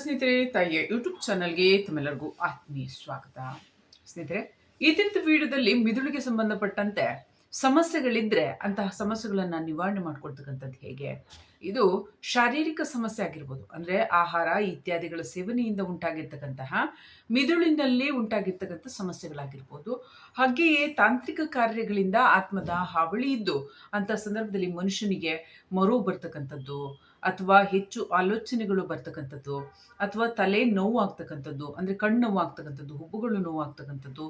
ಸ್ನೇಹಿತರೆ, ತಾಯಿಯ ಯೂಟ್ಯೂಬ್ ಚಾನಲ್ಗೆ ತಮ್ಮೆಲ್ಲರಿಗೂ ಆತ್ಮೀಯ ಸ್ವಾಗತ. ಸ್ನೇಹಿತರೆ ಈ ದಿನದ ವಿಡಿಯೋದಲ್ಲಿ ಮಿದುಳಿಗೆ ಸಂಬಂಧಪಟ್ಟಂತೆ ಸಮಸ್ಯೆಗಳಿದ್ರೆ ಅಂತಹ ಸಮಸ್ಯೆಗಳನ್ನು ನಿವಾರಣೆ ಮಾಡ್ಕೊಳ್ತಕ್ಕಂಥದ್ದು ಹೇಗೆ? ಇದು ಶಾರೀರಿಕ ಸಮಸ್ಯೆ ಆಗಿರ್ಬೋದು. ಅಂದರೆ ಆಹಾರ ಇತ್ಯಾದಿಗಳ ಸೇವನೆಯಿಂದ ಉಂಟಾಗಿರ್ತಕ್ಕಂತಹ, ಮಿದುಳಿನಲ್ಲಿ ಉಂಟಾಗಿರ್ತಕ್ಕಂಥ ಸಮಸ್ಯೆಗಳಾಗಿರ್ಬೋದು. ಹಾಗೆಯೇ ತಾಂತ್ರಿಕ ಕಾರ್ಯಗಳಿಂದ ಆತ್ಮದ ಹಾವಳಿ ಇದ್ದು ಅಂತ ಸಂದರ್ಭದಲ್ಲಿ ಮನುಷ್ಯನಿಗೆ ಮರು ಬರ್ತಕ್ಕಂಥದ್ದು ಅಥವಾ ಹೆಚ್ಚು ಆಲೋಚನೆಗಳು ಬರ್ತಕ್ಕಂಥದ್ದು, ಅಥವಾ ತಲೆ ನೋವು ಆಗ್ತಕ್ಕಂಥದ್ದು ಅಂದರೆ ಕಣ್ಣು ನೋವು ಆಗ್ತಕ್ಕಂಥದ್ದು ಹುಬ್ಬುಗಳು ನೋವು ಆಗ್ತಕ್ಕಂಥದ್ದು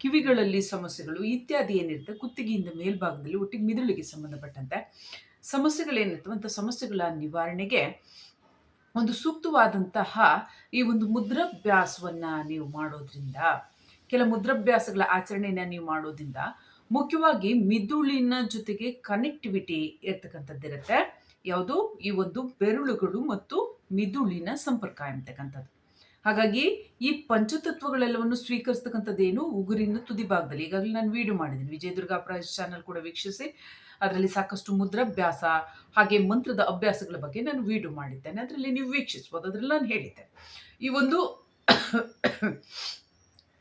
ಕಿವಿಗಳಲ್ಲಿ ಸಮಸ್ಯೆಗಳು ಇತ್ಯಾದಿ ಏನಿರುತ್ತೆ, ಕುತ್ತಿಗೆಯಿಂದ ಮೇಲ್ಭಾಗದಲ್ಲಿ ಒಟ್ಟಿಗೆ ಮಿದುಳಿಗೆ ಸಂಬಂಧಪಟ್ಟಂತೆ ಸಮಸ್ಯೆಗಳೇನಿರ್ತವೆ ಅಂಥ ಸಮಸ್ಯೆಗಳ ನಿವಾರಣೆಗೆ ಒಂದು ಸೂಕ್ತವಾದಂತಹ ಈ ಒಂದು ಮುದ್ರಾಭ್ಯಾಸವನ್ನು ನೀವು ಮಾಡೋದ್ರಿಂದ, ಕೆಲ ಮುದ್ರಾಭ್ಯಾಸಗಳ ಆಚರಣೆಯನ್ನು ನೀವು ಮಾಡೋದ್ರಿಂದ ಮುಖ್ಯವಾಗಿ ಮಿದುಳಿನ ಜೊತೆಗೆ ಕನೆಕ್ಟಿವಿಟಿ ಇರ್ತಕ್ಕಂಥದ್ದಿರುತ್ತೆ. ಯಾವುದು ಈ ಒಂದು ಬೆರಳುಗಳು ಮತ್ತು ಮಿದುಳಿನ ಸಂಪರ್ಕ ಎಂಬತಕ್ಕಂಥದ್ದು. ಹಾಗಾಗಿ ಈ ಪಂಚತತ್ವಗಳೆಲ್ಲವನ್ನು ಸ್ವೀಕರಿಸ್ತಕ್ಕಂಥದ್ದೇನು? ಉಗುರಿನ ತುದಿ ಭಾಗದಲ್ಲಿ ಈಗಾಗಲೇ ನಾನು ವಿಡಿಯೋ ಮಾಡಿದ್ದೀನಿ. ವಿಜಯದುರ್ಗ ಪ್ರೈಸ್ ಚಾನಲ್ ಕೂಡ ವೀಕ್ಷಿಸಿ, ಅದರಲ್ಲಿ ಸಾಕಷ್ಟು ಮುದ್ರಾಭ್ಯಾಸ ಹಾಗೆ ಮಂತ್ರದ ಅಭ್ಯಾಸಗಳ ಬಗ್ಗೆ ನಾನು ವಿಡಿಯೋ ಮಾಡಿದ್ದೇನೆ. ಅದರಲ್ಲಿ ನೀವು ವೀಕ್ಷಿಸ್ಬೋದು. ಅದರಲ್ಲಿ ನಾನು ಹೇಳಿದ್ದೆ. ಈ ಒಂದು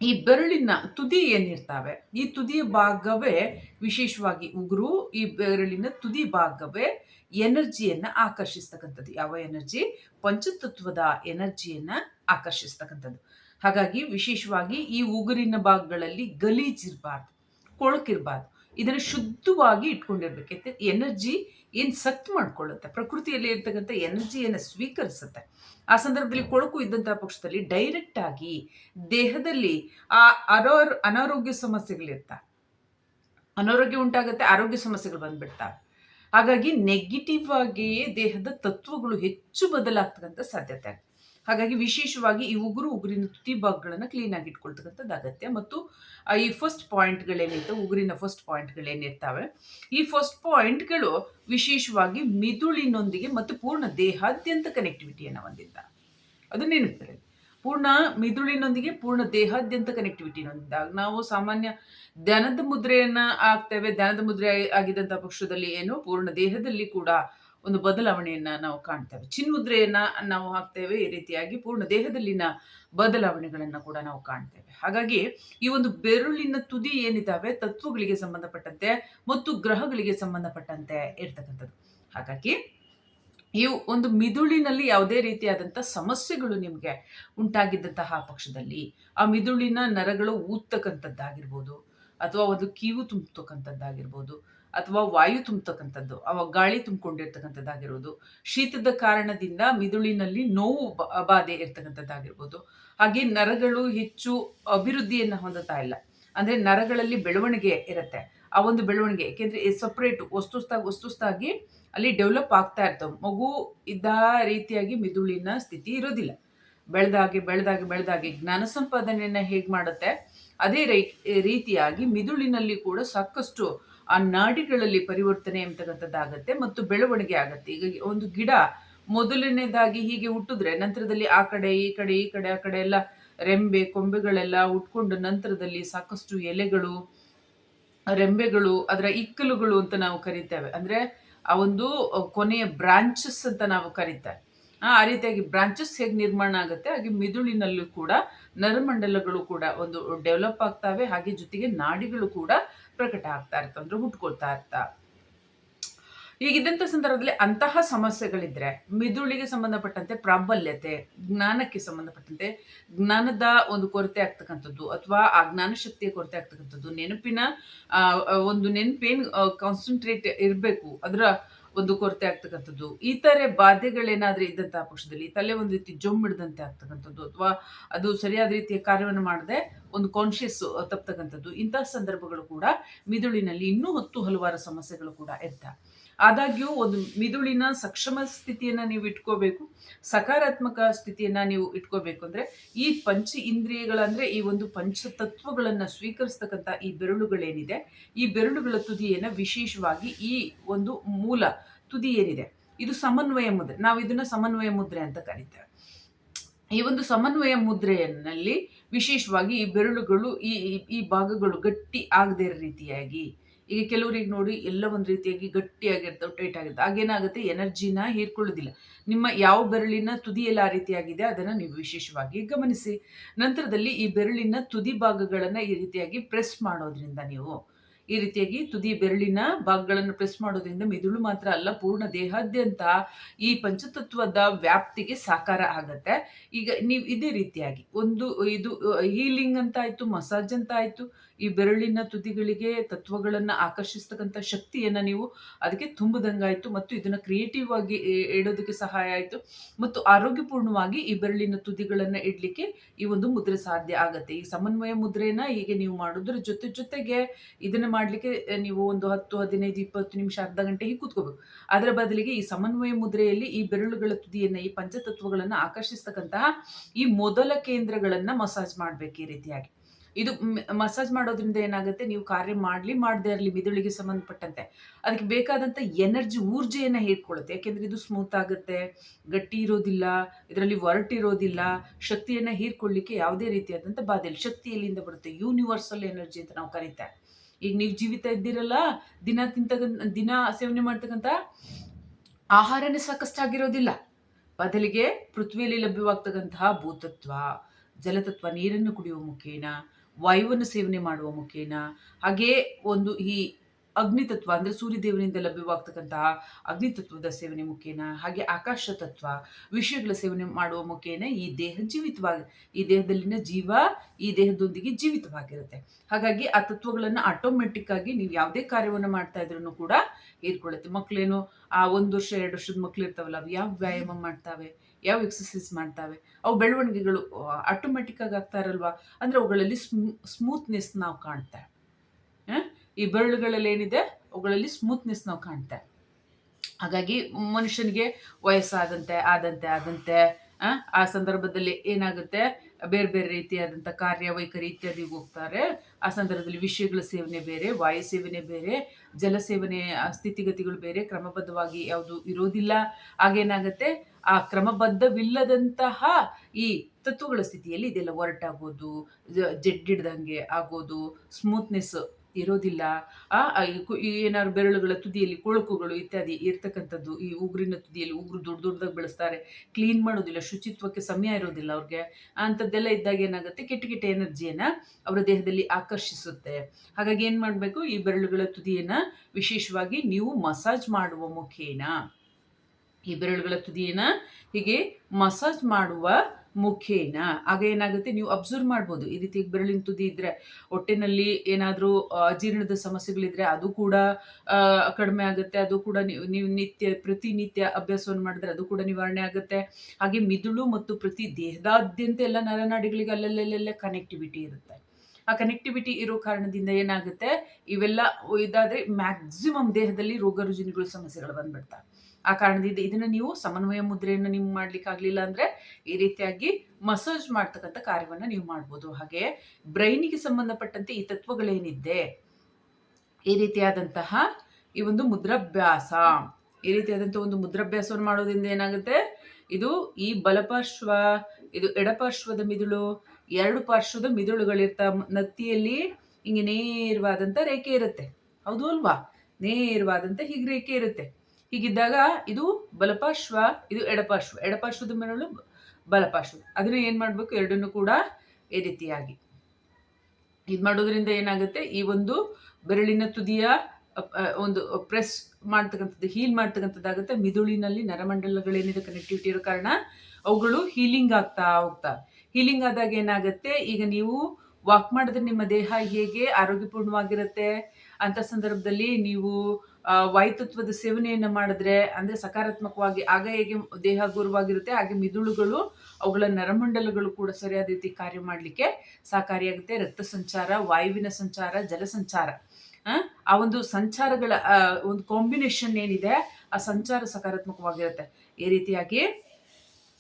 ಈ ಬೆರಳಿನ ತುದಿ ಏನಿರ್ತಾವೆ? ಈ ತುದಿಯ ಭಾಗವೇ ವಿಶೇಷವಾಗಿ ಉಗುರು, ಈ ಬೆರಳಿನ ತುದಿ ಭಾಗವೇ ಎನರ್ಜಿಯನ್ನ ಆಕರ್ಷಿಸ್ತಕ್ಕಂಥದ್ದು. ಯಾವ ಎನರ್ಜಿ? ಪಂಚತತ್ವದ ಎನರ್ಜಿಯನ್ನು ಆಕರ್ಷಿಸ್ತಕ್ಕಂಥದ್ದು. ಹಾಗಾಗಿ ವಿಶೇಷವಾಗಿ ಈ ಉಗುರಿನ ಭಾಗಗಳಲ್ಲಿ ಗಲೀಜಿರಬಾರ್ದು, ಕೊಳಕಿರಬಾರ್ದು. ಇದನ್ನು ಶುದ್ಧವಾಗಿ ಇಟ್ಕೊಂಡಿರ್ಬೇಕು. ಎನರ್ಜಿ ಏನು ಸತ್ ಮಾಡ್ಕೊಳ್ಳುತ್ತೆ? ಪ್ರಕೃತಿಯಲ್ಲಿ ಇರ್ತಕ್ಕಂಥ ಎನರ್ಜಿಯನ್ನು ಸ್ವೀಕರಿಸುತ್ತೆ. ಆ ಸಂದರ್ಭದಲ್ಲಿ ಕೊಳಕು ಇದ್ದಂತಹ ಪಕ್ಷದಲ್ಲಿ ಡೈರೆಕ್ಟ್ ಆಗಿ ದೇಹದಲ್ಲಿ ಆ ಅರೋರ್ ಅನಾರೋಗ್ಯ ಸಮಸ್ಯೆಗಳಿರ್ತಾವೆ. ಅನಾರೋಗ್ಯ ಉಂಟಾಗುತ್ತೆ, ಆರೋಗ್ಯ ಸಮಸ್ಯೆಗಳು ಬಂದ್ಬಿಡ್ತಾವೆ. ಹಾಗಾಗಿ ನೆಗೆಟಿವ್ ಆಗಿಯೇ ದೇಹದ ತತ್ವಗಳು ಹೆಚ್ಚು ಬದಲಾಗ್ತಕ್ಕಂಥ ಸಾಧ್ಯತೆ ಆಗುತ್ತೆ ಹಾಗಾಗಿ ವಿಶೇಷವಾಗಿ ಈ ಉಗುರು ಉಗುರಿನ ತುಟಿ ಭಾಗಗಳನ್ನು ಕ್ಲೀನಾಗಿ ಇಟ್ಕೊಳ್ತಕ್ಕಂಥದ್ದು ಅಗತ್ಯ. ಮತ್ತು ಈ ಫಸ್ಟ್ ಪಾಯಿಂಟ್ಗಳೇನಿರ್ತವೆ ಉಗುರಿನ ಫಸ್ಟ್ ಪಾಯಿಂಟ್ಗಳೇನಿರ್ತವೆ ಈ ಫಸ್ಟ್ ಪಾಯಿಂಟ್ಗಳು ವಿಶೇಷವಾಗಿ ಮಿದುಳಿನೊಂದಿಗೆ ಮತ್ತು ಪೂರ್ಣ ದೇಹಾದ್ಯಂತ ಕನೆಕ್ಟಿವಿಟಿಯನ್ನು ಹೊಂದಿದ್ದ. ಅದು ನೆನಪಿರಲಿ ಪೂರ್ಣ ಮಿದುಳಿನೊಂದಿಗೆ, ಪೂರ್ಣ ದೇಹಾದ್ಯಂತ ಕನೆಕ್ಟಿವಿಟಿ ಹೊಂದಿದಾಗ ನಾವು ಸಾಮಾನ್ಯ ಧ್ಯಾನದ ಮುದ್ರೆಯನ್ನ ಆಗ್ತೇವೆ ಧ್ಯಾನದ ಮುದ್ರೆ ಆಗಿದ್ದಂತ ಪಕ್ಷದಲ್ಲಿ ಏನು? ಪೂರ್ಣ ದೇಹದಲ್ಲಿ ಕೂಡ ಒಂದು ಬದಲಾವಣೆಯನ್ನ ನಾವು ಕಾಣ್ತೇವೆ. ಚಿನ್ಮುದ್ರೆಯನ್ನ ನಾವು ಹಾಕ್ತೇವೆ. ಈ ರೀತಿಯಾಗಿ ಪೂರ್ಣ ದೇಹದಲ್ಲಿನ ಬದಲಾವಣೆಗಳನ್ನು ಕೂಡ ನಾವು ಕಾಣ್ತೇವೆ. ಹಾಗಾಗಿ ಈ ಒಂದು ಬೆರುಳಿನ ತುದಿ ಏನಿದ್ದಾವೆ ತತ್ವಗಳಿಗೆ ಸಂಬಂಧಪಟ್ಟಂತೆ ಮತ್ತು ಗ್ರಹಗಳಿಗೆ ಸಂಬಂಧಪಟ್ಟಂತೆ ಇರ್ತಕ್ಕಂಥದ್ದು. ಹಾಗಾಗಿ ಈ ಒಂದು ಮಿದುಳಿನಲ್ಲಿ ಯಾವುದೇ ರೀತಿಯಾದಂಥ ಸಮಸ್ಯೆಗಳು ನಿಮಗೆ ಉಂಟಾಗಿದ್ದಂತಹ ಪಕ್ಷದಲ್ಲಿ, ಆ ಮಿದುಳಿನ ನರಗಳು ಊದ್ತಕ್ಕಂಥದ್ದಾಗಿರ್ಬೋದು, ಅಥವಾ ಒಂದು ಕೀವು ತುಂಬತಕ್ಕಂಥದ್ದಾಗಿರ್ಬೋದು, ಅಥವಾ ವಾಯು ತುಂಬತಕ್ಕಂಥದ್ದು ಅವಾಗ ಗಾಳಿ ತುಂಬಿಕೊಂಡಿರ್ತಕ್ಕಂಥದ್ದಾಗಿರ್ಬೋದು, ಶೀತದ ಕಾರಣದಿಂದ ಮಿದುಳಿನಲ್ಲಿ ನೋವು ಬಾಧೆ ಇರ್ತಕ್ಕಂಥದ್ದಾಗಿರ್ಬೋದು, ಹಾಗೆ ನರಗಳು ಹೆಚ್ಚು ಅಭಿವೃದ್ಧಿಯನ್ನು ಹೊಂದುತ್ತಾ ಇಲ್ಲ. ಅಂದರೆ ನರಗಳಲ್ಲಿ ಬೆಳವಣಿಗೆ ಇರುತ್ತೆ. ಆ ಒಂದು ಬೆಳವಣಿಗೆ, ಏಕೆಂದರೆ ಸಪ್ರೇಟ್ ವಸ್ತುಸ್ತಾಗಿ ವಸ್ತುಸ್ತಾಗಿ ಅಲ್ಲಿ ಡೆವಲಪ್ ಆಗ್ತಾ ಇರ್ತವೆ. ಮಗು ಇದ್ದ ರೀತಿಯಾಗಿ ಮಿದುಳಿನ ಸ್ಥಿತಿ ಇರೋದಿಲ್ಲ. ಬೆಳೆದಾಗಿ ಬೆಳೆದಾಗಿ ಬೆಳೆದಾಗಿ ಜ್ಞಾನ ಸಂಪಾದನೆಯನ್ನು ಹೇಗೆ ಮಾಡುತ್ತೆ? ಅದೇ ರೀತಿಯಾಗಿ ಮಿದುಳಿನಲ್ಲಿ ಕೂಡ ಸಾಕಷ್ಟು ಆ ನಾಡಿಗಳಲ್ಲಿ ಪರಿವರ್ತನೆ ಎಂಬತಕ್ಕಂಥದ್ದಾಗತ್ತೆ ಮತ್ತು ಬೆಳವಣಿಗೆ ಆಗತ್ತೆ. ಈಗ ಒಂದು ಗಿಡ ಮೊದಲನೇದಾಗಿ ಹೀಗೆ ಹುಟ್ಟಿದ್ರೆ ನಂತರದಲ್ಲಿ ಆ ಕಡೆ, ಈ ಕಡೆ ಈ ಕಡೆ, ಆ ಕಡೆ ಎಲ್ಲ ರೆಂಬೆ, ಕೊಂಬೆಗಳೆಲ್ಲ ಉಟ್ಕೊಂಡು ನಂತರದಲ್ಲಿ ಸಾಕಷ್ಟು ಎಲೆಗಳು, ರೆಂಬೆಗಳು, ಅದರ ಇಕ್ಕಲುಗಳು ಅಂತ ನಾವು ಕರಿತೇವೆ. ಅಂದ್ರೆ ಆ ಒಂದು ಕೊನೆಯ ಬ್ರಾಂಚಸ್ ಅಂತ ನಾವು ಕರಿತಾರೆ ಆ ರೀತಿಯಾಗಿ ಬ್ರಾಂಚಸ್ ಹೇಗೆ ನಿರ್ಮಾಣ ಆಗುತ್ತೆ, ಹಾಗೆ ಮಿದುಳಿನಲ್ಲೂ ಕೂಡ ನರಮಂಡಲಗಳು ಕೂಡ ಒಂದು, ಡೆವಲಪ್ ಆಗ್ತವೆ, ಹಾಗೆ ಜೊತೆಗೆ ನಾಡಿಗಳು ಕೂಡ ಪ್ರಕಟ ಆಗ್ತಾ ಇರ್ತವೆ, ಅಂದ್ರೆ ಹುಟ್ಕೊಳ್ತಾ ಇರ್ತಾವೆ ಈಗಿದ್ದಂಥ ಸಂದರ್ಭದಲ್ಲಿ ಅಂತಹ ಸಮಸ್ಯೆಗಳಿದ್ರೆ ಮಿದುಳಿಗೆ ಸಂಬಂಧಪಟ್ಟಂತೆ ಪ್ರಾಬಲ್ಯತೆ, ಜ್ಞಾನಕ್ಕೆ ಸಂಬಂಧಪಟ್ಟಂತೆ ಜ್ಞಾನದ ಒಂದು ಕೊರತೆ ಆಗ್ತಕ್ಕಂಥದ್ದು ಅಥವಾ ಆ ಜ್ಞಾನ ಶಕ್ತಿಯ ಕೊರತೆ ಆಗ್ತಕ್ಕಂಥದ್ದು, ನೆನಪಿನ ಒಂದು ನೆನಪೇನು ಕಾನ್ಸಂಟ್ರೇಟ್ ಇರಬೇಕು, ಅದರ ಒಂದು ಕೊರತೆ ಆಗ್ತಕ್ಕಂಥದ್ದು. ಈ ತರ ಬಾಧೆಗಳೇನಾದ್ರೂ ಇದ್ದಂತಹ ಪಕ್ಷದಲ್ಲಿ, ತಲೆ ಒಂದು ರೀತಿ ಜೊಮ್ಮಿಡ್ದಂತೆ ಆಗ್ತಕ್ಕಂಥದ್ದು ಅಥವಾ ಅದು ಸರಿಯಾದ ರೀತಿಯ ಕಾರ್ಯವನ್ನು ಮಾಡದೆ ಒಂದು ಕಾನ್ಶಿಯಸ್ ತಪ್ಪತಕ್ಕಂಥದ್ದು ಇಂತಹ ಸಂದರ್ಭಗಳು ಕೂಡ ಮಿದುಳಿನಲ್ಲಿ ಇನ್ನೂ ಹತ್ತು ಹಲವಾರು ಸಮಸ್ಯೆಗಳು ಕೂಡ ಇರ್ತವೆ. ಆದಾಗ್ಯೂ ಒಂದು ಮಿದುಳಿನ ಸಕ್ಷಮ ಸ್ಥಿತಿಯನ್ನು ನೀವು ಇಟ್ಕೋಬೇಕು, ಸಕಾರಾತ್ಮಕ ಸ್ಥಿತಿಯನ್ನು ನೀವು ಇಟ್ಕೋಬೇಕು ಅಂದರೆ ಈ ಪಂಚ ಇಂದ್ರಿಯಗಳಂದರೆ ಈ ಒಂದು ಪಂಚತತ್ವಗಳನ್ನು ಸ್ವೀಕರಿಸ್ತಕ್ಕಂಥ ಈ ಬೆರಳುಗಳೇನಿದೆ, ಈ ಬೆರಳುಗಳ ತುದಿಯನ್ನು ವಿಶೇಷವಾಗಿ ಈ ಒಂದು ಮೂಲ ತುದಿ ಏನಿದೆ, ಇದು ಸಮನ್ವಯ ಮುದ್ರೆ. ನಾವು ಇದನ್ನ ಸಮನ್ವಯ ಮುದ್ರೆ ಅಂತ ಕರಿತೇವೆ. ಈ ಒಂದು ಸಮನ್ವಯ ಮುದ್ರೆಯಲ್ಲಿ ವಿಶೇಷವಾಗಿ ಈ ಬೆರಳುಗಳು ಈ ಈ ಭಾಗಗಳು ಗಟ್ಟಿ ಆಗದೇ ರೀತಿಯಾಗಿ ಈಗ ಕೆಲವರಿಗೆ ನೋಡಿ ಎಲ್ಲ ಒಂದು ರೀತಿಯಾಗಿ ಗಟ್ಟಿಯಾಗಿರ್ತವೆ ಟೈಟ್ ಆಗಿರ್ತವೆ. ಆಗೇನಾಗುತ್ತೆ ಎನರ್ಜಿನ ಹೀರ್ಕೊಳ್ಳೋದಿಲ್ಲ. ನಿಮ್ಮ ಯಾವ ಬೆರಳಿನ ತುದಿಯಲ್ಲಿ ಆ ರೀತಿಯಾಗಿದೆ, ಅದನ್ನು ನೀವು ವಿಶೇಷವಾಗಿ ಗಮನಿಸಿ. ನಂತರದಲ್ಲಿ ಈ ಬೆರಳಿನ ತುದಿ ಭಾಗಗಳನ್ನು ಈ ರೀತಿಯಾಗಿ ಪ್ರೆಸ್ ಮಾಡೋದ್ರಿಂದ ನೀವು, ಈ ರೀತಿಯಾಗಿ ತುದಿ ಬೆರಳಿನ ಭಾಗಗಳನ್ನು ಪ್ರೆಸ್ ಮಾಡೋದ್ರಿಂದ ಮಿದುಳು ಮಾತ್ರ ಅಲ್ಲ, ಪೂರ್ಣ ದೇಹಾದ್ಯಂತ ಈ ಪಂಚತತ್ವದ ವ್ಯಾಪ್ತಿಗೆ ಸಾಕಾರ ಆಗತ್ತೆ. ಈಗ ನೀವು ಇದೇ ರೀತಿಯಾಗಿ ಒಂದು ಇದು ಹೀಲಿಂಗ್ ಅಂತ ಆಯ್ತು ಮಸಾಜ್ ಅಂತ ಆಯ್ತು ಈ ಬೆರಳಿನ ತುದಿಗಳಿಗೆ ತತ್ವಗಳನ್ನು ಆಕರ್ಷಿಸ್ತಕ್ಕಂಥ ಶಕ್ತಿಯನ್ನ ನೀವು ಅದಕ್ಕೆ ತುಂಬದಂಗಾಯ್ತು ಮತ್ತು ಇದನ್ನು ಕ್ರಿಯೇಟಿವ್ ಆಗಿ ಇಡೋದಕ್ಕೆ ಸಹಾಯ ಆಯಿತು. ಮತ್ತು ಆರೋಗ್ಯಪೂರ್ಣವಾಗಿ ಈ ಬೆರಳಿನ ತುದಿಗಳನ್ನ ಇಡಲಿಕ್ಕೆ ಈ ಒಂದು ಮುದ್ರೆ ಸಾಧ್ಯ ಆಗುತ್ತೆ. ಈ ಸಮನ್ವಯ ಮುದ್ರೆನ ಹೀಗೆ ನೀವು ಮಾಡೋದ್ರ ಜೊತೆ ಜೊತೆಗೆ ಇದನ್ನ ಮಾಡ್ಲಿಕ್ಕೆ ನೀವು ಒಂದು ಹತ್ತು, ಹದಿನೈದು, ಇಪ್ಪತ್ತು ನಿಮಿಷ ಅರ್ಧ ಗಂಟೆ ಹೀಗೆ ಕೂತ್ಕೋಬೇಕು. ಅದರ ಬದಲಿಗೆ ಈ ಸಮನ್ವಯ ಮುದ್ರೆಯಲ್ಲಿ ಈ ಬೆರಳುಗಳ ತುದಿಯನ್ನ, ಈ ಪಂಚತತ್ವಗಳನ್ನ ಆಕರ್ಷಿಸ್ತಕ್ಕಂತಹ ಈ ಮೊದಲ ಕೇಂದ್ರಗಳನ್ನ ಮಸಾಜ್ ಮಾಡ್ಬೇಕು ಈ ರೀತಿಯಾಗಿ. ಇದು ಮಸಾಜ್ ಮಾಡೋದ್ರಿಂದ ಏನಾಗುತ್ತೆ? ನೀವು ಕಾರ್ಯ ಮಾಡಲಿ, ಮಾಡದೇ ಇರಲಿ, ಮಿದುಳಿಗೆ ಸಂಬಂಧಪಟ್ಟಂತೆ. ಅದಕ್ಕೆ ಬೇಕಾದಂಥ ಎನರ್ಜಿ, ಊರ್ಜೆಯನ್ನು ಹೀರ್ಕೊಳ್ಳುತ್ತೆ ಯಾಕೆಂದರೆ ಇದು ಸ್ಮೂತ್ ಆಗುತ್ತೆ, ಗಟ್ಟಿ ಇರೋದಿಲ್ಲ, ಇದರಲ್ಲಿ ಒರಟಿರೋದಿಲ್ಲ ಶಕ್ತಿಯನ್ನು ಹೀರ್ಕೊಳ್ಳಿಕ್ಕೆ ಯಾವುದೇ ರೀತಿಯಾದಂಥ ಬಾಧೆ ಇಲ್ಲ ಶಕ್ತಿ ಎಲ್ಲಿಂದ ಬರುತ್ತೆ? ಯೂನಿವರ್ಸಲ್ ಎನರ್ಜಿ ಅಂತ ನಾವು ಕರೀತೇವೆ ಈಗ ನೀವು ಜೀವಿತ ಇದ್ದೀರಲ್ಲ, ದಿನ ತಿಂತಕ್ಕಂಥ ದಿನ ಸೇವನೆ ಮಾಡ್ತಕ್ಕಂಥ ಆಹಾರನೇ ಸಾಕಷ್ಟಾಗಿರೋದಿಲ್ಲ. ಬದಲಿಗೆ ಪೃಥ್ವಿಯಲ್ಲಿ ಲಭ್ಯವಾಗ್ತಕ್ಕಂತಹ ಭೂತತ್ವ, ಜಲತತ್ವ, ನೀರನ್ನು ಕುಡಿಯುವ ಮುಖೇನ ವಾಯುವನ್ನು ಸೇವನೆ ಮಾಡುವ ಮುಖೇನ, ಹಾಗೇ ಒಂದು ಈ ಅಗ್ನಿತತ್ವ ಅಂದರೆ ಸೂರ್ಯದೇವನಿಂದ ಲಭ್ಯವಾಗ್ತಕ್ಕಂತಹ ಅಗ್ನಿತತ್ವದ ಸೇವನೆ ಮುಖೇನ, ಹಾಗೆ ಆಕಾಶ ತತ್ವ, ವಿಷಯಗಳ ಸೇವನೆ ಮಾಡುವ ಮುಖೇನ ಈ ದೇಹ ಜೀವಿತವಾಗಿ, ಈ ದೇಹದಲ್ಲಿನ ಜೀವ ಈ ದೇಹದೊಂದಿಗೆ ಜೀವಿತವಾಗಿರುತ್ತೆ. ಹಾಗಾಗಿ ಆ ತತ್ವಗಳನ್ನು ಆಟೋಮೆಟಿಕ್ ಆಗಿ ನೀವು ಯಾವುದೇ ಕಾರ್ಯವನ್ನು ಮಾಡ್ತಾ ಇದ್ರೂ ಕೂಡ ಹೀರ್ಕೊಳ್ಳುತ್ತೆ ಮಕ್ಕಳೇನು ಆ ಒಂದು ವರ್ಷ, ಎರಡು ವರ್ಷದ ಮಕ್ಕಳು ಇರ್ತಾವಲ್ಲ, ಅವು ಯಾವ ವ್ಯಾಯಾಮ ಮಾಡ್ತಾವೆ? ಯಾವ ಎಕ್ಸಸೈಸ್ ಮಾಡ್ತಾವೆ? ಅವು ಬೆಳವಣಿಗೆಗಳು ಆಟೋಮೆಟಿಕ್ಕಾಗಿ ಆಗ್ತಾ ಇರಲ್ವಾ ಅಂದರೆ ಅವುಗಳಲ್ಲಿ ಸ್ಮೂ ಸ್ಮೂತ್ನೆಸ್ ನಾವು ಕಾಣ್ತೇವೆ ಈ ಬೆರಳುಗಳಲ್ಲಿ ಏನಿದೆ? ಅವುಗಳಲ್ಲಿ ಸ್ಮೂತ್ನೆಸ್ ನಾವು ಕಾಣ್ತೇವೆ ಹಾಗಾಗಿ ಮನುಷ್ಯನಿಗೆ ವಯಸ್ಸಾದಂತೆ ಆದಂತೆ ಆದಂತೆ ಆ, ಸಂದರ್ಭದಲ್ಲಿ ಏನಾಗುತ್ತೆ? ಬೇರೆ ಬೇರೆ ರೀತಿಯಾದಂಥ ಕಾರ್ಯವೈಖರಿ ಇತ್ಯಾದಿ ಹೋಗ್ತಾರೆ. ಆ ಸಂದರ್ಭದಲ್ಲಿ ವಿಷಯಗಳ ಸೇವನೆ ಬೇರೆ ವಾಯು ಸೇವನೆ ಬೇರೆ ಜಲ ಸೇವನೆ ಸ್ಥಿತಿಗತಿಗಳು ಬೇರೆ ಕ್ರಮಬದ್ಧವಾಗಿ ಯಾವುದು ಇರೋದಿಲ್ಲ. ಆಗೇನಾಗುತ್ತೆ ಆ ಕ್ರಮಬದ್ಧವಿಲ್ಲದಂತಹ ಈ ತತ್ವಗಳ ಸ್ಥಿತಿಯಲ್ಲಿ ಇದೆಲ್ಲ ಒರಟಾಗೋದು ಜಡ್ಡಿಡ್ದಂಗೆ ಆಗೋದು ಸ್ಮೂತ್ನೆಸ್ ಇರೋದಿಲ್ಲ. ಆ ಏನಾದ್ರು ಬೆರಳುಗಳ ತುದಿಯಲ್ಲಿ ಕೊಳಕುಗಳು ಇತ್ಯಾದಿ ಇರ್ತಕ್ಕಂಥದ್ದು, ಈ ಉಗುರಿನ ತುದಿಯಲ್ಲಿ ಉಗುರು ದೊಡ್ಡ ದೊಡ್ಡದಾಗಿ ಬೆಳೆಸ್ತಾರೆ. ಕ್ಲೀನ್ ಮಾಡೋದಿಲ್ಲ, ಶುಚಿತ್ವಕ್ಕೆ ಸಮಯ ಇರೋದಿಲ್ಲ ಅವ್ರಿಗೆ. ಅಂಥದ್ದೆಲ್ಲ ಇದ್ದಾಗ ಏನಾಗುತ್ತೆ, ಕೆಟ್ಟ ಕೆಟ್ಟ ಎನರ್ಜಿಯನ್ನು ಅವರ ದೇಹದಲ್ಲಿ ಆಕರ್ಷಿಸುತ್ತೆ. ಹಾಗಾಗಿ ಏನು ಮಾಡಬೇಕು, ಈ ಬೆರಳುಗಳ ತುದಿಯನ್ನು ವಿಶೇಷವಾಗಿ ನೀವು ಮಸಾಜ್ ಮಾಡುವ ಮುಖೇನ. ಈ ಬೆರಳುಗಳ ತುದಿಯನ್ನ ಹೀಗೆ ಮಸಾಜ್ ಮಾಡುವ ಮುಖೇನ. ಆಗ ಏನಾಗುತ್ತೆ? ನೀವು ಅಬ್ಸರ್ವ್ ಮಾಡ್ಬೋದು. ಈ ರೀತಿ ಬೆರಳಿನ ತುದಿ ಇದ್ರೆ ಹೊಟ್ಟೆನಲ್ಲಿ ಏನಾದರೂ ಅಜೀರ್ಣದ ಸಮಸ್ಯೆಗಳಿದ್ರೆ ಅದು ಕೂಡ ಕಡಿಮೆ ಆಗುತ್ತೆ. ಅದು ಕೂಡ ನೀವು ನಿತ್ಯ, ಪ್ರತಿನಿತ್ಯ ಅಭ್ಯಾಸವನ್ನು ಮಾಡಿದ್ರೆ ಅದು ಕೂಡ ನಿವಾರಣೆ ಆಗುತ್ತೆ. ಹಾಗೆ ಮಿದುಳು ಮತ್ತು ಪ್ರತಿ ದೇಹದಾದ್ಯಂತ ಎಲ್ಲ ನರನಾಡಿಗಳಿಗೆ ಅಲ್ಲಲ್ಲೆಲ್ಲ ಕನೆಕ್ಟಿವಿಟಿ ಇರುತ್ತೆ. ಆ ಕನೆಕ್ಟಿವಿಟಿ ಇರೋ ಕಾರಣದಿಂದ ಏನಾಗುತ್ತೆ? ಇವೆಲ್ಲ ಇದಾದರೆ ಮ್ಯಾಕ್ಸಿಮಮ್ ದೇಹದಲ್ಲಿ ರೋಗ ರುಜಿನಗಳು ಸಮಸ್ಯೆಗಳು ಬಂದ್ಬಿಡ್ತವೆ. ಆ ಕಾರಣದಿಂದ ಇದನ್ನ ನೀವು ಸಮನ್ವಯ ಮುದ್ರೆಯನ್ನು ನಿಮ್ಗೆ ಮಾಡ್ಲಿಕ್ಕೆ ಆಗಲಿಲ್ಲ ಅಂದ್ರೆ ಈ ರೀತಿಯಾಗಿ ಮಸಾಜ್ ಮಾಡ್ತಕ್ಕಂಥ ಕಾರ್ಯವನ್ನು ನೀವು ಮಾಡ್ಬೋದು. ಹಾಗೆ ಬ್ರೈನಿಗೆ ಸಂಬಂಧಪಟ್ಟಂತೆ ಈ ತತ್ವಗಳೇನಿದೆ ಈ ರೀತಿಯಾದಂತಹ ಈ ಒಂದು ಮುದ್ರಾಭ್ಯಾಸ. ಈ ರೀತಿಯಾದಂಥ ಒಂದು ಮುದ್ರಾಭ್ಯಾಸವನ್ನು ಮಾಡೋದ್ರಿಂದ ಏನಾಗುತ್ತೆ? ಇದು ಈ ಬಲಪಾರ್ಶ್ವ, ಇದು ಎಡಪಾರ್ಶ್ವದ ಮಿದುಳು, ಎರಡು ಪಾರ್ಶ್ವದ ಮಿದುಳುಗಳಿರ್ತ ನತ್ತಿಯಲ್ಲಿ ಹಿಂಗೆ ನೇರವಾದಂಥ ರೇಖೆ ಇರುತ್ತೆ. ಹೌದು ಅಲ್ವಾ? ನೇರವಾದಂಥ ಹೀಗೆ ರೇಖೆ ಇರುತ್ತೆ. ಹೀಗಿದ್ದಾಗ ಇದು ಬಲಪಾರ್ಶ್ವ, ಇದು ಎಡಪಾರ್ಶ್ವ. ಎಡಪಾರ್ಶ್ವದ ಮಿದುಳು ಬಲಪಾರ್ಶ್ವ. ಅದನ್ನ ಏನು ಮಾಡಬೇಕು? ಎರಡನ್ನೂ ಕೂಡ ಈ ರೀತಿಯಾಗಿ. ಇದು ಮಾಡೋದ್ರಿಂದ ಏನಾಗುತ್ತೆ? ಈ ಒಂದು ಬೆರಳಿನ ತುದಿಯ ಒಂದು ಪ್ರೆಸ್ ಮಾಡ್ತಕ್ಕಂಥದ್ದು, ಹೀಲ್ ಮಾಡ್ತಕ್ಕಂಥದ್ದಾಗುತ್ತೆ. ಮಿದುಳಿನಲ್ಲಿ ನರಮಂಡಲಗಳೇನಿದೆ ಕನೆಕ್ಟಿವಿಟಿ ಇರೋ ಕಾರಣ ಅವುಗಳು ಹೀಲಿಂಗ್ ಆಗ್ತಾ ಹೋಗ್ತಾ. ಹೀಲಿಂಗ್ ಆದಾಗ ಏನಾಗುತ್ತೆ? ಈಗ ನೀವು ವಾಕ್ ಮಾಡಿದ್ರೆ ನಿಮ್ಮ ದೇಹ ಹೇಗೆ ಆರೋಗ್ಯಪೂರ್ಣವಾಗಿರುತ್ತೆ? ಅಂತ ಸಂದರ್ಭದಲ್ಲಿ ನೀವು ವಾಯುತತ್ವದ ಸೇವನೆಯನ್ನು ಮಾಡಿದ್ರೆ ಅಂದರೆ ಸಕಾರಾತ್ಮಕವಾಗಿ ಆಗ ಹೇಗೆ ದೇಹ ಗುರುವಾಗಿರುತ್ತೆ ಹಾಗೆ ಮಿದುಳುಗಳು ಅವುಗಳ ನರಮಂಡಲಗಳು ಕೂಡ ಸರಿಯಾದ ರೀತಿ ಕಾರ್ಯ ಮಾಡಲಿಕ್ಕೆ ಸಹಕಾರಿಯಾಗುತ್ತೆ. ರಕ್ತ ಸಂಚಾರ ವಾಯುವಿನ ಸಂಚಾರ ಜಲ ಸಂಚಾರ. ಆ, ಒಂದು ಸಂಚಾರಗಳ ಒಂದು ಕಾಂಬಿನೇಷನ್ ಏನಿದೆ ಆ ಸಂಚಾರ ಸಕಾರಾತ್ಮಕವಾಗಿರುತ್ತೆ. ಈ ರೀತಿಯಾಗಿ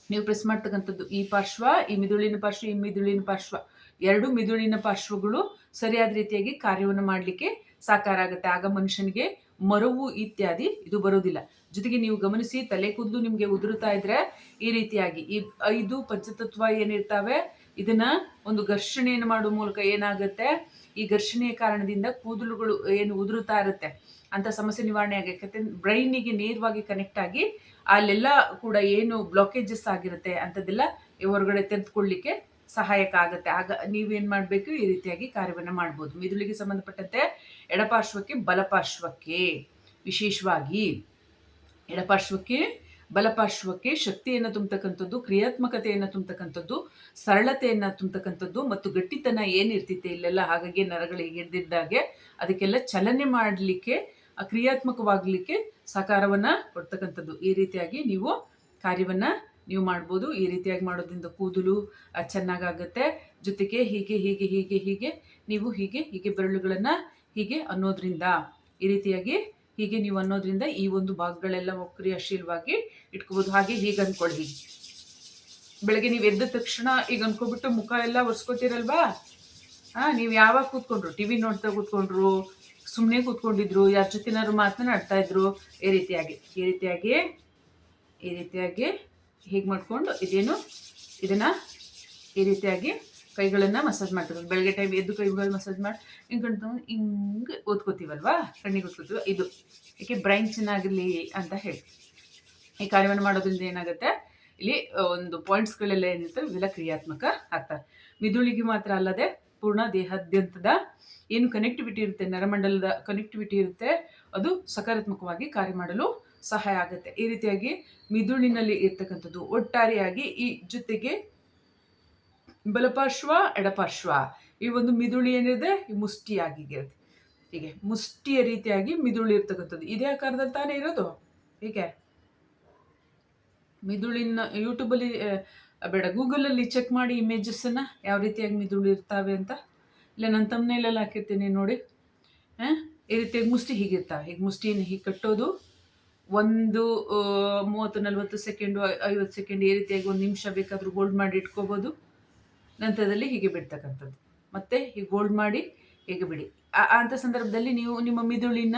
ನೀವು ಪ್ರೆಸ್ ಮಾಡ್ತಕ್ಕಂಥದ್ದು ಈ ಪಾರ್ಶ್ವ ಈ ಮಿದುಳಿನ ಪಾರ್ಶ್ವ ಈ ಮಿದುಳಿನ ಪಾರ್ಶ್ವ. ಎರಡು ಮಿದುಳಿನ ಪಾರ್ಶ್ವಗಳು ಸರಿಯಾದ ರೀತಿಯಾಗಿ ಕಾರ್ಯವನ್ನು ಮಾಡಲಿಕ್ಕೆ ಸಾಕಾರ ಆಗುತ್ತೆ. ಆಗ ಮನುಷ್ಯನಿಗೆ ಮರವು ಇತ್ಯಾದಿ ಇದು ಬರೋದಿಲ್ಲ. ಜೊತೆಗೆ ನೀವು ಗಮನಿಸಿ ತಲೆ ಕೂದಲು ನಿಮಗೆ ಉದುರುತ್ತಾ ಇದ್ರೆ ಈ ರೀತಿಯಾಗಿ ಈ ಐದು ಪಂಚತತ್ವ ಏನಿರ್ತಾವೆ, ಇದನ್ನ ಒಂದು ಘರ್ಷಣೆಯನ್ನು ಮಾಡುವ ಮೂಲಕ ಏನಾಗುತ್ತೆ? ಈ ಘರ್ಷಣೆಯ ಕಾರಣದಿಂದ ಕೂದಲುಗಳು ಏನು ಉದುರುತ್ತಾ ಇರುತ್ತೆ? ಅಂತ ಸಮಸ್ಯೆ ನಿವಾರಣೆ ಆಗಕ್ಕೆ ಬ್ರೈನಿಗೆ ನೇರವಾಗಿ ಕನೆಕ್ಟ್ ಆಗಿ ಅಲ್ಲೆಲ್ಲ ಕೂಡ ಏನು ಬ್ಲಾಕೇಜಸ್ ಆಗಿರುತ್ತೆ ಅಂಥದ್ದೆಲ್ಲ ಹೊರಗಡೆ ತೆಗೆದುಕೊಳ್ಳಿಕ್ಕೆ ಸಹಾಯಕ ಆಗುತ್ತೆ. ಆಗ ನೀವೇನು ಮಾಡಬೇಕು? ಈ ರೀತಿಯಾಗಿ ಕಾರ್ಯವನ್ನು ಮಾಡ್ಬೋದು. ಮಿದುಳಿಗೆ ಸಂಬಂಧಪಟ್ಟಂತೆ ಎಡಪಾರ್ಶ್ವಕ್ಕೆ ಬಲಪಾರ್ಶ್ವಕ್ಕೆ. ವಿಶೇಷವಾಗಿ ಎಡಪಾರ್ಶ್ವಕ್ಕೆ ಬಲಪಾರ್ಶ್ವಕ್ಕೆ ಶಕ್ತಿಯನ್ನು ತುಂಬತಕ್ಕಂಥದ್ದು, ಕ್ರಿಯಾತ್ಮಕತೆಯನ್ನು ತುಂಬತಕ್ಕಂಥದ್ದು, ಸರಳತೆಯನ್ನು ತುಂಬತಕ್ಕಂಥದ್ದು ಮತ್ತು ಗಟ್ಟಿತನ ಏನಿರ್ತೈತೆ ಇಲ್ಲೆಲ್ಲ ಹಾಗಾಗಿ ನರಗಳಿಗೆ ಹಿಡಿದಿದ್ದಾಗೆ ಅದಕ್ಕೆಲ್ಲ ಚಲನೆ ಮಾಡಲಿಕ್ಕೆ ಕ್ರಿಯಾತ್ಮಕವಾಗಲಿಕ್ಕೆ ಸಹಕಾರವನ್ನು ಕೊಡ್ತಕ್ಕಂಥದ್ದು. ಈ ರೀತಿಯಾಗಿ ನೀವು ಕಾರ್ಯವನ್ನು ನೀವು ಮಾಡ್ಬೋದು. ಈ ರೀತಿಯಾಗಿ ಮಾಡೋದ್ರಿಂದ ಕೂದಲು ಚೆನ್ನಾಗಾಗುತ್ತೆ. ಜೊತೆಗೆ ಹೀಗೆ ಹೀಗೆ ಹೀಗೆ ಹೀಗೆ ನೀವು ಹೀಗೆ ಹೀಗೆ ಬೆರಳುಗಳನ್ನು ಹೀಗೆ ಅನ್ನೋದ್ರಿಂದ, ಈ ರೀತಿಯಾಗಿ ಹೀಗೆ ನೀವು ಅನ್ನೋದ್ರಿಂದ ಈ ಒಂದು ಭಾಗಗಳೆಲ್ಲ ಕ್ರಿಯಾಶೀಲವಾಗಿ ಇಟ್ಕೋಬೋದು. ಹಾಗೆ ಹೀಗೆ ಅಂದ್ಕೊಳ್ಳಿ ಬೆಳಗ್ಗೆ ನೀವು ಎದ್ದ ತಕ್ಷಣ ಈಗ ಅನ್ಕೊಬಿಟ್ಟು ಮುಖ ಎಲ್ಲ ಒರೆಸ್ಕೊತೀರಲ್ವಾ? ಹಾಂ ನೀವು ಯಾವಾಗ ಕೂತ್ಕೊಂಡ್ರು? ಟಿ ವಿ ನೋಡ್ತಾ ಕೂತ್ಕೊಂಡ್ರು? ಸುಮ್ಮನೆ ಕೂತ್ಕೊಂಡಿದ್ರು? ಯಾರ ಜೊತೆನಾದ್ರು ಮಾತನಾಡ್ತಾ ಇದ್ರು? ಈ ರೀತಿಯಾಗಿ ಈ ರೀತಿಯಾಗಿ ಈ ರೀತಿಯಾಗಿ ಹೀಗೆ ಮಾಡಿಕೊಂಡು ಇದೇನು, ಇದನ್ನು ಈ ರೀತಿಯಾಗಿ ಕೈಗಳನ್ನು ಮಸಾಜ್ ಮಾಡ್ತಾರೆ ಬೆಳಗ್ಗೆ ಟೈಮ್ ಎದ್ದು ಕೈಗಳು ಮಸಾಜ್ ಮಾಡಿ, ಹಿಂಗೆ ಹಿಂಗೆ ಓದ್ಕೋತೀವಲ್ವಾ ಕಣ್ಣಿಗೆ ಓದ್ಕೋತೀವ ಇದು. ಏಕೆ ಬ್ರೈನ್ ಚೆನ್ನಾಗಿರಲಿ ಅಂತ ಹೇಳಿ. ಈ ಕಾರ್ಯವನ್ನು ಮಾಡೋದ್ರಿಂದ ಏನಾಗುತ್ತೆ? ಇಲ್ಲಿ ಒಂದು ಪಾಯಿಂಟ್ಸ್ಗಳೆಲ್ಲ ಏನಿರ್ತವೆ ಇವೆಲ್ಲ ಕ್ರಿಯಾತ್ಮಕ ಆಗ್ತಾರೆ ಮಿದುಳಿಗೆ ಮಾತ್ರ ಅಲ್ಲದೆ ಪೂರ್ಣ ದೇಹಾದ್ಯಂತದ ಏನು ಕನೆಕ್ಟಿವಿಟಿ ಇರುತ್ತೆ? ನರಮಂಡಲದ ಕನೆಕ್ಟಿವಿಟಿ ಇರುತ್ತೆ. ಅದು ಸಕಾರಾತ್ಮಕವಾಗಿ ಕಾರ್ಯ ಮಾಡಲು ಸಹಾಯ ಆಗುತ್ತೆ. ಈ ರೀತಿಯಾಗಿ ಮಿದುಳಿನಲ್ಲಿ ಇರ್ತಕ್ಕಂಥದ್ದು ಒಟ್ಟಾರೆಯಾಗಿ ಈ ಜೊತೆಗೆ ಬಲಪಾರ್ಶ್ವ, ಎಡಪಾರ್ಶ್ವ ಈ ಒಂದು ಮಿದುಳಿ ಏನಿದೆ? ಈ ಮುಷ್ಟಿಯಾಗಿರುತ್ತೆ ಹೀಗೆ ಮುಷ್ಟಿಯ ರೀತಿಯಾಗಿ ಮಿದುಳು ಇರ್ತಕ್ಕಂಥದ್ದು. ಇದೇ ಆಕಾರದಲ್ಲಿ ತಾನೇ ಇರೋದು? ಹೀಗೆ ಮಿದುಳಿನ ಯೂಟ್ಯೂಬಲ್ಲಿ ಬೇಡ ಗೂಗಲಲ್ಲಿ ಚೆಕ್ ಮಾಡಿ ಇಮೇಜಸ್ಸನ್ನು ಯಾವ ರೀತಿಯಾಗಿ ಮಿದುಳು ಇರ್ತಾವೆ ಅಂತ. ಇಲ್ಲ ನನ್ನ ತಮ್ಮನೇಲೆಲ್ಲ ಹಾಕಿರ್ತೀನಿ ನೋಡಿ. ಹಾಂ? ಈ ರೀತಿಯಾಗಿ ಮುಷ್ಟಿ ಹೀಗಿರ್ತಾವೆ. ಹೀಗೆ ಮುಷ್ಟಿಯನ್ನು ಹೀಗೆ ಕಟ್ಟೋದು ಒಂದು ಮೂವತ್ತು, ನಲವತ್ತು ಸೆಕೆಂಡು, ಐವತ್ತು ಸೆಕೆಂಡ್ ಈ ರೀತಿಯಾಗಿ ಒಂದು ನಿಮಿಷ ಬೇಕಾದರೂ ಗೋಲ್ಡ್ ಮಾಡಿ ಇಟ್ಕೋಬೋದು. ನಂತರದಲ್ಲಿ ಹೀಗೆ ಬಿಡ್ತಕ್ಕಂಥದ್ದು. ಮತ್ತೆ ಹೀಗೆ ಗೋಲ್ಡ್ ಮಾಡಿ ಹೀಗೆ ಬಿಡಿ. ಅಂಥ ಸಂದರ್ಭದಲ್ಲಿ ನೀವು ನಿಮ್ಮ ಮಿದುಳಿನ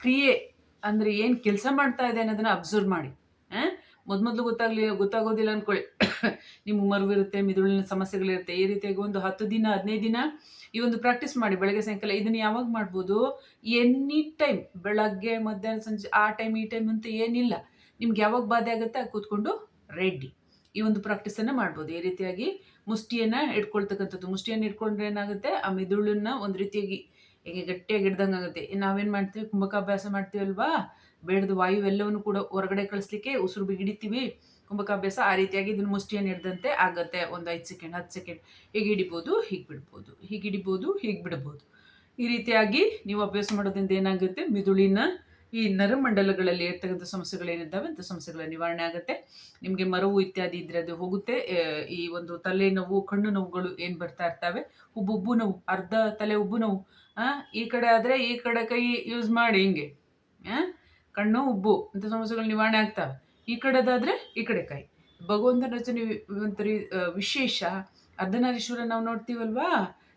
ಕ್ರಿಯೆ ಅಂದರೆ ಏನು ಕೆಲಸ ಮಾಡ್ತಾ ಇದೆ ಅನ್ನೋದನ್ನು ಅಬ್ಸರ್ವ್ ಮಾಡಿ. ಮೊದಲು ಗೊತ್ತಾಗ್ಲಿ, ಗೊತ್ತಾಗೋದಿಲ್ಲ ಅಂದ್ಕೊಳ್ಳಿ ನಿಮ್ಗೆ ಮರುವಿರುತ್ತೆ ಮಿದುಳಿನ ಸಮಸ್ಯೆಗಳಿರುತ್ತೆ ಈ ರೀತಿಯಾಗಿ ಒಂದು ಹತ್ತು ದಿನ, ಹದಿನೈದು ದಿನ ಈ ಒಂದು ಪ್ರಾಕ್ಟೀಸ್ ಮಾಡಿ, ಬೆಳಗ್ಗೆ ಸಾಯಂಕಾಲ ಇದನ್ನು ಯಾವಾಗ ಮಾಡ್ಬೋದು? ಎನಿ ಟೈಮ್ ಬೆಳಗ್ಗೆ, ಮಧ್ಯಾಹ್ನ, ಸಂಜೆ, ಆ ಟೈಮ್ ಈ ಟೈಮ್ ಅಂತ ಏನಿಲ್ಲ. ನಿಮ್ಗೆ ಯಾವಾಗ ಬಾಧೆ ಆಗುತ್ತೆ ಅದು ಕೂತ್ಕೊಂಡು ರೆಡಿ ಈ ಒಂದು ಪ್ರಾಕ್ಟೀಸನ್ನು ಮಾಡ್ಬೋದು. ಈ ರೀತಿಯಾಗಿ ಮುಷ್ಟಿಯನ್ನು ಇಟ್ಕೊಳ್ತಕ್ಕಂಥದ್ದು. ಮುಷ್ಟಿಯನ್ನು ಇಟ್ಕೊಂಡ್ರೆ ಏನಾಗುತ್ತೆ? ಆ ಮಿದುಳನ್ನ ಒಂದು ರೀತಿಯಾಗಿ ಹೇಗೆ ಗಟ್ಟಿಯಾಗಿ ಹಿಡ್ದಂಗೆ ಆಗುತ್ತೆ ನಾವೇನು ಮಾಡ್ತೀವಿ? ಕುಂಭಕಾಭ್ಯಾಸ ಮಾಡ್ತೀವಲ್ವಾ? ಬೇಡದ ವಾಯು ಎಲ್ಲವನ್ನು ಕೂಡ ಹೊರಗಡೆ ಕಳಿಸ್ಲಿಕ್ಕೆ ಉಸಿರು ಬಿಗಿಡಿತೀವಿ ಕುಂಭಕಾಭ್ಯಾಸ ಆ ರೀತಿಯಾಗಿ ಇದನ್ನು ಮುಷ್ಟಿಯನ್ನು ಹಿಡ್ದಂತೆ ಆಗುತ್ತೆ. ಒಂದು ಐದು ಸೆಕೆಂಡ್, ಹತ್ತು ಸೆಕೆಂಡ್ ಹೀಗೆ ಹಿಡಿಬೋದು, ಹೀಗೆ ಬಿಡ್ಬೋದು, ಹೀಗೆ ಹಿಡಿಬೋದು, ಹೀಗೆ ಬಿಡ್ಬೋದು. ಈ ರೀತಿಯಾಗಿ ನೀವು ಅಭ್ಯಾಸ ಮಾಡೋದ್ರಿಂದ ಏನಾಗುತ್ತೆ? ಮಿದುಳಿನ ಈ ನರಮಂಡಲಗಳಲ್ಲಿ ಇರ್ತಕ್ಕಂಥ ಸಮಸ್ಯೆಗಳೇನಿದ್ದಾವೆ ಅಂಥ ಸಮಸ್ಯೆಗಳ ನಿವಾರಣೆ ಆಗುತ್ತೆ. ನಿಮಗೆ ಮರವು ಇತ್ಯಾದಿ ಇದ್ರೆ ಅದು ಹೋಗುತ್ತೆ. ಈ ಒಂದು ತಲೆ ನೋವು, ಕಣ್ಣು ನೋವುಗಳು ಏನು ಬರ್ತಾ ಇರ್ತವೆ? ಉಬ್ಬು ನೋವು, ಅರ್ಧ ತಲೆ ಉಬ್ಬು ನೋವು ಈ ಕಡೆ ಆದರೆ ಈ ಕಡೆ ಕೈ ಯೂಸ್ ಮಾಡಿ ಹಿಂಗೆ ಕಣ್ಣು, ಉಬ್ಬು ಇಂಥ ಸಮಸ್ಯೆಗಳು ನಿವಾರಣೆ ಆಗ್ತವೆ. ಈ ಕಡೆದಾದರೆ ಈ ಕಡೆ ಕೈ. ಭಗವಂತನ ರಚನೆ ಒಂಥರ ವಿಶೇಷ. ಅರ್ಧನಾರೀಶ್ವರ ನಾವು ನೋಡ್ತೀವಲ್ವಾ?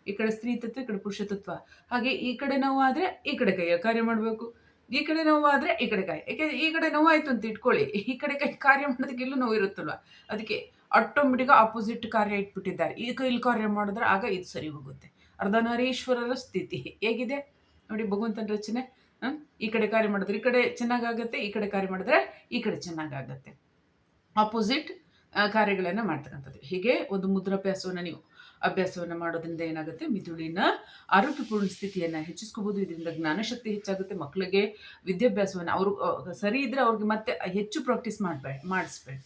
ಈ ಕಡೆ ಸ್ತ್ರೀ ತತ್ವ, ಈ ಕಡೆ ಪುರುಷ ತತ್ವ. ಹಾಗೆ ಈ ಕಡೆ ನೋವು ಆದರೆ ಈ ಕಡೆ ಕೈ ಕಾರ್ಯ ಮಾಡಬೇಕು. ಈ ಕಡೆ ನೋವು ಆದರೆ ಈ ಕಡೆ ಕೈ. ಯಾಕೆ ಈ ಕಡೆ ನೋವಾಯ್ತು ಅಂತ ಇಟ್ಕೊಳ್ಳಿ. ಈ ಕಡೆ ಕೈ ಕಾರ್ಯ ಮಾಡೋದಕ್ಕೆ ಎಲ್ಲೂ ನೋವು ಇರುತ್ತಲ್ವ ಅದಕ್ಕೆ ಆಟೋಮೆಟಿಕ್ ಆಪೋಸಿಟ್ ಕಾರ್ಯ ಇಟ್ಬಿಟ್ಟಿದ್ದಾರೆ. ಈ ಕೈಲಿ ಕಾರ್ಯ ಮಾಡಿದ್ರೆ ಆಗ ಇದು ಸರಿ ಹೋಗುತ್ತೆ. ಅರ್ಧನಾರೀಶ್ವರರ ಸ್ಥಿತಿ ಹೇಗಿದೆ? ನೋಡಿ ಭಗವಂತನ ರಚನೆ? ಈ ಕಡೆ ಕಾರ್ಯ ಮಾಡಿದ್ರೆ ಈ ಕಡೆ ಚೆನ್ನಾಗಾಗುತ್ತೆ, ಈ ಕಡೆ ಕಾರ್ಯ ಮಾಡಿದ್ರೆ ಈ ಕಡೆ ಚೆನ್ನಾಗಾಗತ್ತೆ. ಆಪೋಸಿಟ್ ಕಾರ್ಯಗಳನ್ನು ಮಾಡ್ತಕ್ಕಂಥದ್ದು. ಹೀಗೆ ಒಂದು ಮುದ್ರಾಭ್ಯಾಸವನ್ನು ನೀವು ಅಭ್ಯಾಸವನ್ನು ಮಾಡೋದ್ರಿಂದ ಏನಾಗುತ್ತೆ? ಮಿದುಳಿನ ಆರೋಗ್ಯಪೂರ್ಣ ಸ್ಥಿತಿಯನ್ನು ಹೆಚ್ಚಿಸ್ಕೋಬೋದು. ಇದರಿಂದ ಜ್ಞಾನಶಕ್ತಿ ಹೆಚ್ಚಾಗುತ್ತೆ. ಮಕ್ಕಳಿಗೆ ವಿದ್ಯಾಭ್ಯಾಸವನ್ನು ಅವರು ಸರಿ ಇದ್ದರೆ ಅವ್ರಿಗೆ ಮತ್ತೆ ಹೆಚ್ಚು ಪ್ರಾಕ್ಟೀಸ್ ಮಾಡಬೇಡ ಮಾಡಿಸ್ಬೇಡ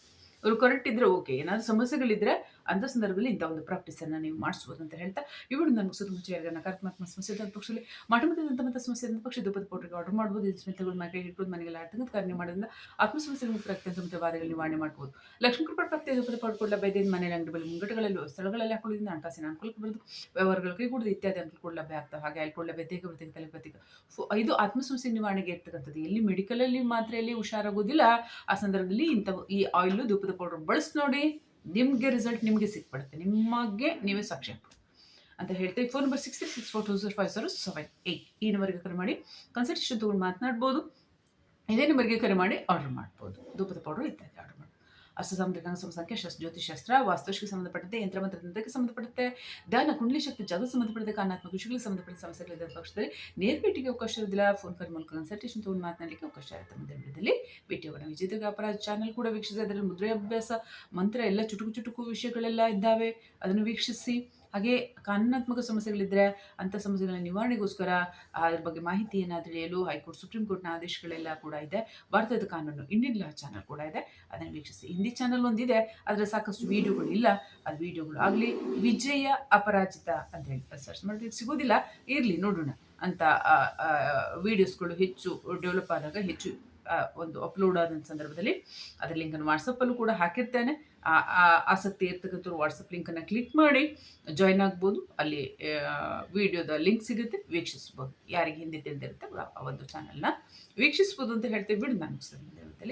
ಅವರು ಕರೆಕ್ಟ್ ಇದ್ದರೆ ಓಕೆ ಏನಾದರೂ ಸಮಸ್ಯೆಗಳಿದ್ದರೆ ಅಂಥ ಸಂದರ್ಭದಲ್ಲಿ ಇಂಥ ಒಂದು ಪ್ರಾಕ್ಟೀಸನ್ನು ನೀವು ಮಾಡಿಸ್ಬೋದು ಅಂತ ಹೇಳ್ತಾ, ಇವರು ನನ್ನ ಮುಗಿಸೋದು ಮುಂಚೆ ನಕಾರಾತ್ಮಕ ಸಮಸ್ಯೆ ಪಕ್ಷದಲ್ಲಿ ಮಾಟಮಟ್ಟದಂಥ ಮತ್ತು ಸಮಸ್ಯೆ ಇದ್ದ ಪಕ್ಷ ದುಪ್ಪದ ಪೌಡ್ರಿಗೆ ಆರ್ಡರ್ ಮಾಡ್ಬೋದು ಸ್ಮಿತಗಳು ಮನೆಗೆ ಇಟ್ಬೋದು ಮನೆಗೆಲ್ಲ ಆಡ್ತಂಗೆ ಕಾರ್ಯ ಮಾಡೋದ್ರಿಂದ ಆತ್ಮ ಸಮಸ್ಯೆ ಮುಕ್ತ ಅತ್ಯಂತ ಮಿತವಾದಗಳು ನಿವಾರಣೆ ಮಾಡ್ಬೋದು. ಲಕ್ಷ್ಮೀ ಕೃಪಾ ಪ್ರಾಪ್ತಿ ದುಪ್ಪದ ಪಡ್ಕೊಳ್ಳ ಬೈದೇನು ಅಂಗಡಿ ಬಳಿ ಮುಂಗಟಗಳಲ್ಲಿ ಸ್ಥಳಗಳಲ್ಲಿ ಹಾಕೊಳ್ಳೋದ್ರಿಂದ ಹಣಕಾಸಿನ ಅನುಕೂಲಕ್ಕೆ ಬರೋದು ಕೈ ಕೈಗೂಡದು ಇತ್ಯಾದಿ ಅನುಕೂಲ ಲಭ್ಯ ಆಗ್ತವೆ. ಹಾಗೆ ಅಲ್ಕೊಳ್ಳ ಬೆದ್ದೇಗ ಬರ್ತೇವೆ ತಲೆ ಫು- ಇದು ಆತ್ಮ ಸಮಸ್ಯೆ ನಿವಾರಣೆಗೆ ಇರ್ತಕ್ಕಂಥದ್ದು. ಎಲ್ಲಿ ಮೆಡಿಕಲಲ್ಲಿ ಮಾತ್ರೆಯಲ್ಲಿ ಹುಷಾರಾಗೋದಿಲ್ಲ, ಆ ಸಂದರ್ಭದಲ್ಲಿ ಇಂಥ ಈ ಆಯಿಲು ಧೂಪದ ಪೌಡರ್ ಬಳಸಿ ನೋಡಿ. ನಿಮಗೆ ರಿಸಲ್ಟ್ ನಿಮಗೆ ಸಿಕ್ಬಿಡುತ್ತೆ. ನಿಮಗೆ ನೀವೇ ಸಾಕ್ಷಿ ಅಂತ ಹೇಳ್ತೀವಿ phone number six three six four two zero five zero seven eight ಈ ನಂಬರ್ಗೆ ಕರೆ ಮಾಡಿ ಕನ್ಸಲ್ಟೇಷನ್ ತೊಗೊಂಡು ಮಾತನಾಡ್ಬೋದು. ಇದೇ ನಂಬರ್ಗೆ ಕರೆ ಮಾಡಿ ಆರ್ಡರ್ ಮಾಡ್ಬೋದು. ಧೂಪದ ಪೌಡರ್ ಇತ್ಯಾದಿ ಸಾಮುದ್ರಿಕ ಸಂಖ್ಯೆ ಶಸ್ತ್ರ ಜ್ಯೋತಿಷಾಸ್ತ್ರ ವಾಸ್ತುಶಿಗೆ ಸಂಬಂಧಪಟ್ಟಂತೆ ಯಂತ್ರ ಮಂತ್ರ ತಂತ್ರಕ್ಕೆ ಸಂಬಂಧಪಡುತ್ತೆ ದಾನ ಕುಂಡಲಿ ಶಕ್ತಿ ಜಾಗ ಸಂಬಂಧಪಟ್ಟಂತೆ ಕಾನಾತ್ಮಕ ವಿಷಯಗಳಿಗೆ ಸಂಬಂಧಪಟ್ಟ ಸಮಸ್ಯೆಗಳಿದ್ದ ಪಕ್ಷದಲ್ಲಿ ನೇರ ಭೇಟಿಗೆ ಅವಕಾಶ ಇರೋದಿಲ್ಲ. ಫೋನ್ ಕಾಲ್ ಮೂಲಕ ಕನ್ಸಲ್ಟೇಷನ್ ತೊಗೊಂಡು ಮಾತನಾಡಲಿಕ್ಕೆ ಅವಕಾಶ ಇರುತ್ತೆ. ಮುಂದಿನ ವಿಡಿಯೋದಲ್ಲಿ ಭೇಟಿಯಾಗೋಣ ವಿಜೇತ ಅಪರಾಧ ಚಾನಲ್ ಕೂಡ ವೀಕ್ಷಿಸಿ ಅದರಲ್ಲಿ ಮುದ್ರೆ, ಅಭ್ಯಾಸ, ಮಂತ್ರ ಎಲ್ಲ ಚುಟುಕು ಚುಟುಕು ವಿಷಯಗಳೆಲ್ಲ ಇದ್ದಾವೆ. ಅದನ್ನು ವೀಕ್ಷಿಸಿ. ಹಾಗೆ ಕಾನೂನಾತ್ಮಕ ಸಮಸ್ಯೆಗಳಿದ್ದರೆ ಅಂಥ ಸಮಸ್ಯೆಗಳ ನಿವಾರಣೆಗೋಸ್ಕರ ಅದ್ರ ಬಗ್ಗೆ ಮಾಹಿತಿಯನ್ನು ತಿಳಿಯಲು ಹೈಕೋರ್ಟ್, ಸುಪ್ರೀಂ ಕೋರ್ಟ್ನ ಆದೇಶಗಳೆಲ್ಲ ಕೂಡ ಇದೆ. ಭಾರತದ ಕಾನೂನು ಇಂಡಿಯನ್ ಲಾ ಚಾನಲ್ ಕೂಡ ಇದೆ. ಅದನ್ನು ವೀಕ್ಷಿಸಿ. ಹಿಂದಿ ಚಾನಲ್ ಒಂದಿದೆ, ಆದರೆ ಸಾಕಷ್ಟು ವಿಡಿಯೋಗಳು ಇಲ್ಲ. ಅದು ವಿಡಿಯೋಗಳು ಆಗಲಿ, ವಿಜಯ ಅಪರಾಜಿತ ಅಂತ ಹೇಳಿ ಸರ್ಚ್ ಮಾಡಿದ್ರೆ ಸಿಗೋದಿಲ್ಲ. ಇರಲಿ, ನೋಡೋಣ ಅಂತ ವಿಡಿಯೋಸ್ಗಳು ಹೆಚ್ಚು ಡೆವಲಪ್ ಆದಾಗ ಹೆಚ್ಚು ಒಂದು ಅಪ್ಲೋಡ್ ಆದ ಸಂದರ್ಭದಲ್ಲಿ ಅದರ ಲಿಂಕನ್ನು ವಾಟ್ಸಪ್ಪಲ್ಲೂ ಕೂಡ ಹಾಕಿರ್ತೇನೆ. ಆಸಕ್ತಿ ಇರ್ತಕ್ಕಂಥವ್ರು ವಾಟ್ಸಪ್ ಲಿಂಕನ್ನು ಕ್ಲಿಕ್ ಮಾಡಿ ಜಾಯ್ನ್ ಆಗ್ಬೋದು. ಅಲ್ಲಿ ವಿಡಿಯೋದ ಲಿಂಕ್ ಸಿಗುತ್ತೆ, ವೀಕ್ಷಿಸ್ಬೋದು. ಯಾರಿಗೆ ಹಿಂದಿ ತಿಳಿದಿರುತ್ತೆ, ಆ ಒಂದು ಚಾನಲ್ನ ವೀಕ್ಷಿಸ್ಬೋದು ಅಂತ ಹೇಳ್ತೀವಿ. ಬಿಡು ನಾನು ಮುಗಿಸ್ತೇನೆ